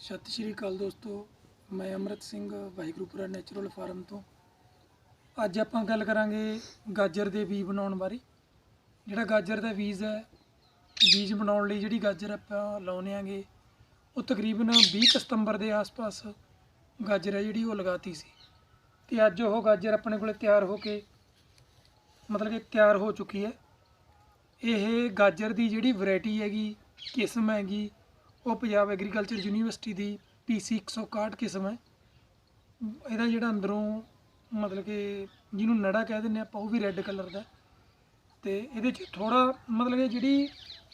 ਸਤਿ ਸ਼੍ਰੀ ਅਕਾਲ ਦੋਸਤੋ, ਮੈਂ ਅਮਰਤ ਸਿੰਘ ਵਾਹਿਗੁਰੂਪੁਰਾ ਨੈਚੁਰਲ ਫਾਰਮ ਤੋਂ। ਅੱਜ ਆਪਾਂ ਗੱਲ ਕਰਾਂਗੇ ਗਾਜਰ ਦੇ ਬੀਜ ਬਣਾਉਣ ਬਾਰੇ। ਜਿਹੜਾ ਗਾਜਰ ਦਾ ਬੀਜ ਹੈ, ਬੀਜ ਬਣਾਉਣ ਲਈ ਜਿਹੜੀ ਗਾਜਰ ਆਪਾਂ ਲਾਉਨੇ ਆਂਗੇ ਉਹ ਤਕਰੀਬਨ 20 ਸਤੰਬਰ ਦੇ ਆਸ-ਪਾਸ ਗਾਜਰ ਹੈ ਜਿਹੜੀ ਉਹ ਲਗਾਤੀ ਸੀ। ਤੇ ਅੱਜ ਉਹ ਗਾਜਰ ਆਪਣੇ ਕੋਲੇ ਤਿਆਰ ਹੋ ਕੇ, ਮਤਲਬ ਕਿ ਤਿਆਰ ਹੋ ਚੁੱਕੀ ਹੈ। ਇਹ ਗਾਜਰ ਦੀ ਜਿਹੜੀ ਵੈਰਾਈਟੀ ਹੈਗੀ, ਕਿਸਮ ਹੈਗੀ ਉਹ ਪੰਜਾਬ ਐਗਰੀਕਲਚਰ ਯੂਨੀਵਰਸਿਟੀ ਦੀ PC 161 ਕਿਸਮ ਹੈ। ਇਹਦਾ ਜਿਹੜਾ ਅੰਦਰੋਂ ਮਤਲਬ ਕਿ ਜਿਹਨੂੰ ਨੜਾ ਕਹਿ ਦਿੰਦੇ ਆਪਾਂ, ਉਹ ਵੀ ਰੈੱਡ ਕਲਰ ਦਾ ਤੇ ਇਹਦੇ 'ਚ ਥੋੜਾ ਮਤਲਬ ਕਿ ਜਿਹੜੀ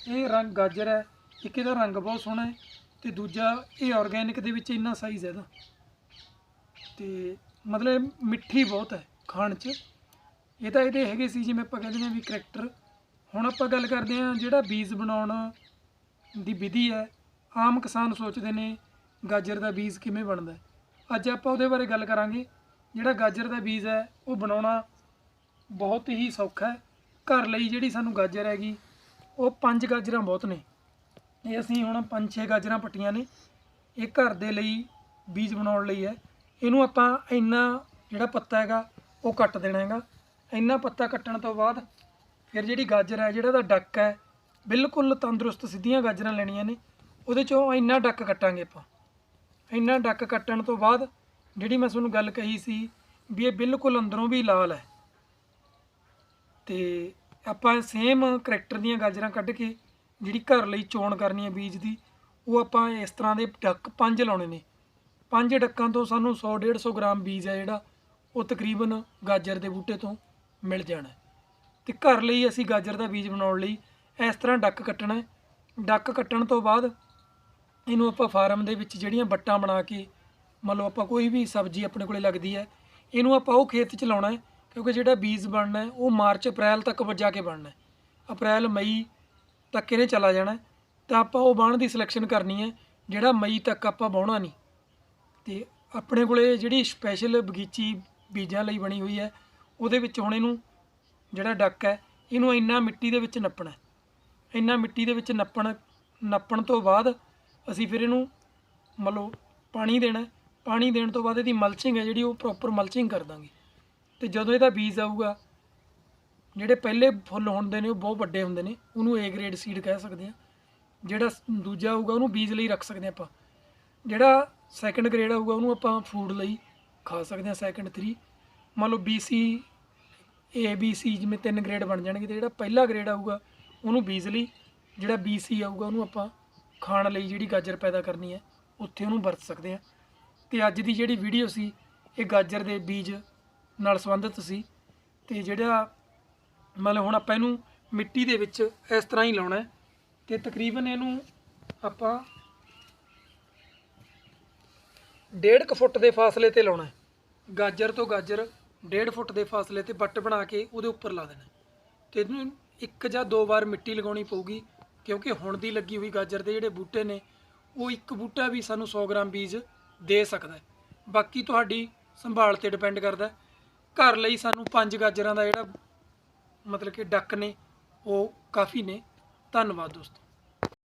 ਇਹ ਰੰਗ ਗਾਜਰ ਹੈ, ਇੱਕ ਇਹਦਾ ਰੰਗ ਬਹੁਤ ਸੋਹਣਾ ਹੈ ਤੇ ਦੂਜਾ ਇਹ ਆਰਗੈਨਿਕ ਦੇ ਵਿੱਚ ਇੰਨਾ ਸਾਈਜ਼ ਹੈ ਇਹਦਾ। ਤੇ ਮਤਲਬ ਮਿੱਠੀ ਬਹੁਤ ਹੈ ਖਾਣ 'ਚ। ਇਹ ਤਾਂ ਇਹਦੇ ਹੈਗੇ ਸੀ, ਜਿਵੇਂ ਆਪਾਂ ਕਹਿੰਦੇ ਨੇ ਵੀ ਕਰੈਕਟਰ ਹੁਣ ਆਪਾਂ ਗੱਲ ਕਰਦੇ ਹਾਂ ਜਿਹੜਾ ਬੀਜ ਬਣਾਉਣ ਦੀ ਵਿਧੀ ਹੈ ਆਮ ਕਿਸਾਨ ਸੋਚਦੇ ਨੇ ਗਾਜਰ ਦਾ ਬੀਜ ਕਿਵੇਂ ਬਣਦਾ ਅੱਜ ਆਪਾਂ ਉਹਦੇ ਬਾਰੇ ਗੱਲ ਕਰਾਂਗੇ। ਜਿਹੜਾ ਗਾਜਰ ਦਾ ਬੀਜ ਹੈ, ਉਹ ਬਣਾਉਣਾ ਬਹੁਤ ਹੀ ਸੌਖਾ ਹੈ। ਘਰ ਲਈ ਜਿਹੜੀ ਸਾਨੂੰ ਗਾਜਰ ਹੈਗੀ, ਉਹ ਪੰਜ ਗਾਜਰਾਂ ਬਹੁਤ ਨੇ। ਇਹ ਅਸੀਂ ਹੁਣ ਪੰਜ ਛੇ ਗਾਜਰਾਂ ਪੱਟੀਆਂ ਨੇ। ਇਹ ਘਰ ਦੇ ਲਈ ਬੀਜ ਬਣਾਉਣ ਲਈ ਹੈ। ਇਹਨੂੰ ਆਪਾਂ ਇੰਨਾ ਜਿਹੜਾ ਪੱਤਾ ਹੈਗਾ, ਉਹ ਕੱਟ ਦੇਣਾ ਹੈਗਾ। ਇੰਨਾ ਪੱਤਾ ਕੱਟਣ ਤੋਂ ਬਾਅਦ ਫਿਰ ਜਿਹੜੀ ਗਾਜਰ ਹੈ, ਜਿਹੜਾ ਦਾ ਡੱਕ ਹੈ, ਬਿਲਕੁਲ ਤੰਦਰੁਸਤ ਸਿੱਧੀਆਂ ਗਾਜਰਾਂ ਲੈਣੀਆਂ ਨੇ। ਉਹਦੇ ਚੋਂ ਇੰਨਾ ਡੱਕ ਕੱਟਾਂਗੇ ਆਪਾਂ। ਇੰਨਾ ਡੱਕ ਕੱਟਣ ਤੋਂ ਬਾਅਦ ਜਿਹੜੀ ਮੈਂ ਤੁਹਾਨੂੰ ਗੱਲ ਕਹੀ ਸੀ ਵੀ ਇਹ ਬਿਲਕੁਲ ਅੰਦਰੋਂ ਵੀ ਲਾਲ ਹੈ। ਤੇ ਆਪਾਂ ਸੇਮ ਕਰੈਕਟਰ ਦੀਆਂ ਗਾਜਰਾਂ ਕੱਢ ਕੇ ਜਿਹੜੀ ਘਰ ਲਈ ਚੋਣ ਕਰਨੀ ਹੈ ਬੀਜ ਦੀ, ਉਹ ਆਪਾਂ ਇਸ ਤਰ੍ਹਾਂ ਦੇ ਡੱਕ ਪੰਜ ਲਾਉਣੇ ਨੇ। ਪੰਜ ਡੱਕਾਂ ਤੋਂ ਸਾਨੂੰ 100 150 ਗ੍ਰਾਮ ਬੀਜ ਹੈ ਜਿਹੜਾ, ਉਹ ਤਕਰੀਬਨ ਗਾਜਰ ਦੇ ਬੂਟੇ ਤੋਂ ਮਿਲ ਜਾਣਾ ਹੈ। ਤੇ ਘਰ ਲਈ ਅਸੀਂ ਗਾਜਰ ਦਾ ਬੀਜ ਬਣਾਉਣ ਲਈ ਇਸ ਤਰ੍ਹਾਂ ਡੱਕ ਕੱਟਣਾ ਡੱਕ ਕੱਟਣ ਤੋਂ ਬਾਅਦ ਇਹਨੂੰ ਆਪਾਂ ਫਾਰਮ ਦੇ ਵਿੱਚ ਜਿਹੜੀਆਂ ਵੱਟਾਂ ਬਣਾ ਕੇ, ਮੰਨ ਲਓ ਆਪਾਂ ਕੋਈ ਵੀ ਸਬਜ਼ੀ ਆਪਣੇ ਕੋਲੇ ਲੱਗਦੀ ਹੈ, ਇਹਨੂੰ ਆਪਾਂ ਉਹ ਖੇਤ 'ਚ ਲਾਉਣਾ ਹੈ, ਕਿਉਂਕਿ ਜਿਹੜਾ ਬੀਜ ਬਣਨਾ ਹੈ, ਉਹ ਮਾਰਚ, ਅਪ੍ਰੈਲ ਤੱਕ ਵੱਜਾ ਕੇ ਬਣਨਾ ਹੈ। ਅਪ੍ਰੈਲ, ਮਈ ਤੱਕ ਇਹਨੇ ਚਲਾ ਜਾਣਾ ਤਾਂ ਆਪਾਂ ਉਹ ਬਾਣ ਦੀ ਸਿਲੈਕਸ਼ਨ ਕਰਨੀ ਹੈ, ਜਿਹੜਾ ਮਈ ਤੱਕ ਆਪਾਂ ਵਾਹੁਣਾ ਨਹੀਂ। ਤੇ ਆਪਣੇ ਕੋਲੇ ਜਿਹੜੀ ਸਪੈਸ਼ਲ ਬਗੀਚੀ ਬੀਜਾਂ ਲਈ ਬਣੀ ਹੋਈ ਹੈ, ਉਹਦੇ ਵਿੱਚ ਹੁਣ ਇਹਨੂੰ ਜਿਹੜਾ ਡੱਕ ਹੈ, ਇਹਨੂੰ ਇੰਨਾ ਮਿੱਟੀ ਦੇ ਵਿੱਚ ਨੱਪਣਾ ਇੰਨਾ ਮਿੱਟੀ ਦੇ ਵਿੱਚ ਨੱਪਣ ਨੱਪਣ ਤੋਂ ਬਾਅਦ ਅਸੀਂ ਫਿਰ ਇਹਨੂੰ ਮੰਨ ਲਓ ਪਾਣੀ ਦੇਣਾ ਪਾਣੀ ਦੇਣ ਤੋਂ ਬਾਅਦ ਇਹਦੀ ਮਲਚਿੰਗ ਹੈ, ਜਿਹੜੀ ਉਹ ਪ੍ਰੋਪਰ ਮਲਚਿੰਗ ਕਰ ਦਾਂਗੇ। ਤੇ ਜਦੋਂ ਇਹਦਾ ਬੀਜ ਆਊਗਾ, ਜਿਹੜੇ ਪਹਿਲੇ ਫੁੱਲ ਹੁੰਦੇ ਨੇ, ਉਹ ਬਹੁਤ ਵੱਡੇ ਹੁੰਦੇ ਨੇ, ਉਹਨੂੰ ਏ ਗ੍ਰੇਡ ਸੀਡ ਕਹਿ ਸਕਦੇ ਆ ਜਿਹੜਾ ਦੂਜਾ ਆਊਗਾ, ਉਹਨੂੰ ਬੀਜ ਲਈ ਰੱਖ ਸਕਦੇ ਹਾਂ ਆਪਾਂ। ਜਿਹੜਾ ਸੈਕੰਡ ਗ੍ਰੇਡ ਆਊਗਾ, ਉਹਨੂੰ ਆਪਾਂ ਫੂਡ ਲਈ ਖਾ ਸਕਦੇ ਹਾਂ ਸੈਕੰਡ 3 ਮੰਨ ਲਓ BC A, B, C, ਜਿਵੇਂ ਤਿੰਨ ਗ੍ਰੇਡ ਬਣ ਜਾਣਗੇ, ਤੇ ਜਿਹੜਾ ਪਹਿਲਾ ਗ੍ਰੇਡ ਆਊਗਾ, ਉਹਨੂੰ ਬੀਜ ਲਈ। ਜਿਹੜਾ BC ਆਊਗਾ, ਉਹਨੂੰ ਆਪਾਂ ਖਾਣ ਲਈ ਜਿਹੜੀ ਗਾਜਰ ਪੈਦਾ ਕਰਨੀ ਹੈ, ਉੱਥੇ ਉਹਨੂੰ ਵਰਤ ਸਕਦੇ ਹਾਂ। ਤੇ ਅੱਜ ਦੀ ਜਿਹੜੀ ਵੀਡੀਓ ਸੀ, ਇਹ ਗਾਜਰ ਦੇ ਬੀਜ ਨਾਲ ਸੰਬੰਧਿਤ ਸੀ ਤੇ ਜਿਹੜਾ ਮਤਲਬ ਹੁਣ ਆਪਾਂ ਇਹਨੂੰ ਮਿੱਟੀ ਦੇ ਵਿੱਚ ਇਸ ਤਰ੍ਹਾਂ ਹੀ ਲਾਉਣਾ ਹੈ ਤੇ ਤਕਰੀਬਨ ਇਹਨੂੰ ਆਪਾਂ ਡੇਢ ਕੁ ਫੁੱਟ ਦੇ ਫਾਸਲੇ ਤੇ ਲਾਉਣਾ ਗਾਜਰ ਤੋਂ ਗਾਜਰ ਡੇਢ ਫੁੱਟ ਦੇ ਫਾਸਲੇ ਤੇ ਬੱਟ ਬਣਾ ਕੇ ਉਹਦੇ ਉੱਪਰ ਲਾ ਦੇਣਾ ਹੈ। ਤੇ ਇਹਨੂੰ ਇੱਕ ਜਾਂ ਦੋ ਵਾਰ ਮਿੱਟੀ ਲਗਾਉਣੀ ਪਊਗੀ। ਕਿਉਂਕਿ ਹੁਣ ਦੀ ਲੱਗੀ ਹੋਈ ਗਾਜਰ ਦੇ ਜਿਹੜੇ ਬੂਟੇ ਨੇ, ਉਹ ਇੱਕ ਬੂਟਾ ਵੀ ਸਾਨੂੰ 100 ਗ੍ਰਾਮ ਬੀਜ ਦੇ ਸਕਦਾ ਹੈ। ਬਾਕੀ ਤੁਹਾਡੀ ਸੰਭਾਲ ਤੇ ਡਿਪੈਂਡ ਕਰਦਾ ਘਰ ਲਈ ਸਾਨੂੰ ਪੰਜ ਗਾਜਰਾਂ ਦਾ ਜਿਹੜਾ ਮਤਲਬ ਕਿ ਡੱਕ ਨੇ, ਉਹ ਕਾਫੀ ਨੇ। ਧੰਨਵਾਦ ਦੋਸਤੋ।